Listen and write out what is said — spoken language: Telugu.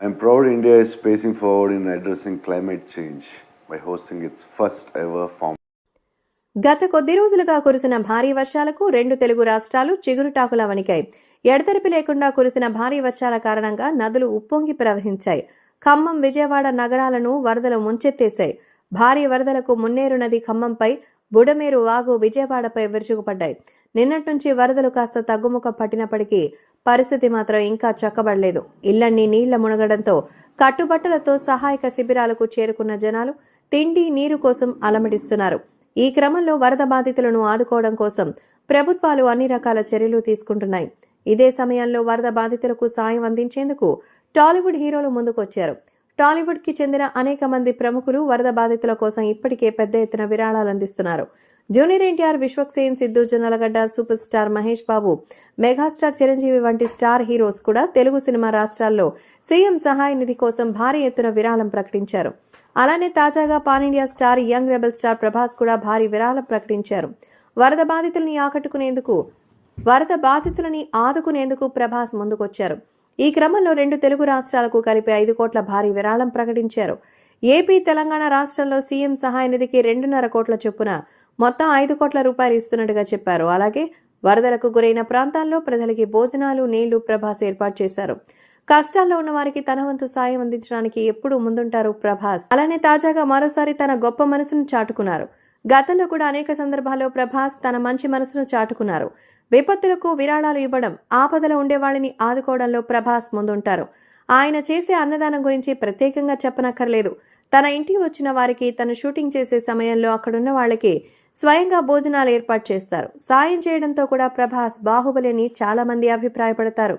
I'm proud India is pacing forward in addressing climate change by hosting its first ever form. గత కొద్ది రోజులుగా కురిసిన భారీ వర్షాలకు రెండు తెలుగు రాష్ట్రాలు చిగురుటాకులా వణికాయి. ఎడతెరిపి లేకుండా కురిసిన భారీ వర్షాల కారణంగా నదులు ఉప్పొంగి ప్రవహించాయి. ఖమ్మం విజయవాడ నగరాలను వరదలు ముంచెత్తేశాయి. భారీ వరదలకు మున్నేరు నది ఖమ్మంపై బుడమేరు వాగు విజయవాడపై విరుచుకుపడ్డాయి. నిన్నటి నుంచి వరదలు కాస్త తగ్గుముఖం పట్టినప్పటికీ పరిస్థితి మాత్రం ఇంకా చక్కబడలేదు. ఇళ్ళన్నీ నీళ్ళ మునగడంతో కట్టుబట్టలతో సహాయక శిబిరాలకు చేరుకున్న జనాలు తిండి నీరు కోసం అలమటిస్తున్నారు. ఈ క్రమంలో వరద బాధితులను ఆదుకోవడం కోసం ప్రభుత్వాలు అన్ని రకాల చర్యలు తీసుకుంటున్నాయి. ఇదే సమయంలో వరద బాధితులకు సాయం అందించేందుకు టాలీవుడ్ హీరోలు ముందుకొచ్చారు. టాలీవుడ్కి చెందిన అనేక మంది ప్రముఖులు వరద బాధితుల కోసం ఇప్పటికే పెద్ద ఎత్తున విరాళాలు అందిస్తున్నారు junior NTR Vishwaksen Siddhu Jonnalagadda super star Mahesh Babu megastar Chiranjeevi వంటి స్టార్ హీరోస్ కూడా తెలుగు సినిమా రాష్ట్రాల్లో సీఎం సహాయ నిధి కోసం భారీ ఎత్తున విరాళం ప్రకటించారు. అలానే తాజాగా pan India star young rebel star Prabhas కూడా భారీ విరాళం ప్రకటించారు. వరద బాధితుల్ని ఆకట్టుకునేందుకు వరద బాధితులని ఆదుకునేందుకు ప్రభాస్ ముందుకొచ్చారు. ఈ క్రమంలో రెండు తెలుగు రాష్ట్రాలకు కలిపి ఐదు కోట్ల భారీ విరాళం ప్రకటించారు. ఏపీ తెలంగాణ రాష్ట్రంలో సీఎం సహాయ నిధికి రెండున్నర కోట్ల చొప్పున మొత్తం ఐదు కోట్ల రూపాయలు ఇస్తున్నట్టుగా చెప్పారు. అలాగే వరదలకు గురైన ప్రాంతాల్లో ప్రజలకి భోజనాలు నీళ్ళు ప్రభాస్ ఏర్పాటు చేశారు. కష్టాల్లో ఉన్న వారికి తన వంతు సాయం అందించడానికి ఎప్పుడూ ముందుంటారు ప్రభాస్. అలానే తాజాగా మరోసారి తన గొప్ప మనసును చాటుకున్నారు. గతంలో కూడా అనేక సందర్భాల్లో ప్రభాస్ తన మంచి మనసును చాటుకున్నారు. విపత్తులకు విరాళాలు ఇవ్వడం ఆపదలో ఉండేవాళ్ళని ఆదుకోవడంలో ప్రభాస్ ముందుంటారు. ఆయన చేసే అన్నదానం గురించి ప్రత్యేకంగా చెప్పనక్కర్లేదు. తన ఇంటికి వచ్చిన వారికి తను షూటింగ్ చేసే సమయంలో అక్కడున్న వాళ్ళకి స్వయంగా భోజనాలు ఏర్పాటు చేస్తారు. సాయం చేయడంతో కూడా ప్రభాస్ బాహుబలిని అని చాలామంది అభిప్రాయపడతారు.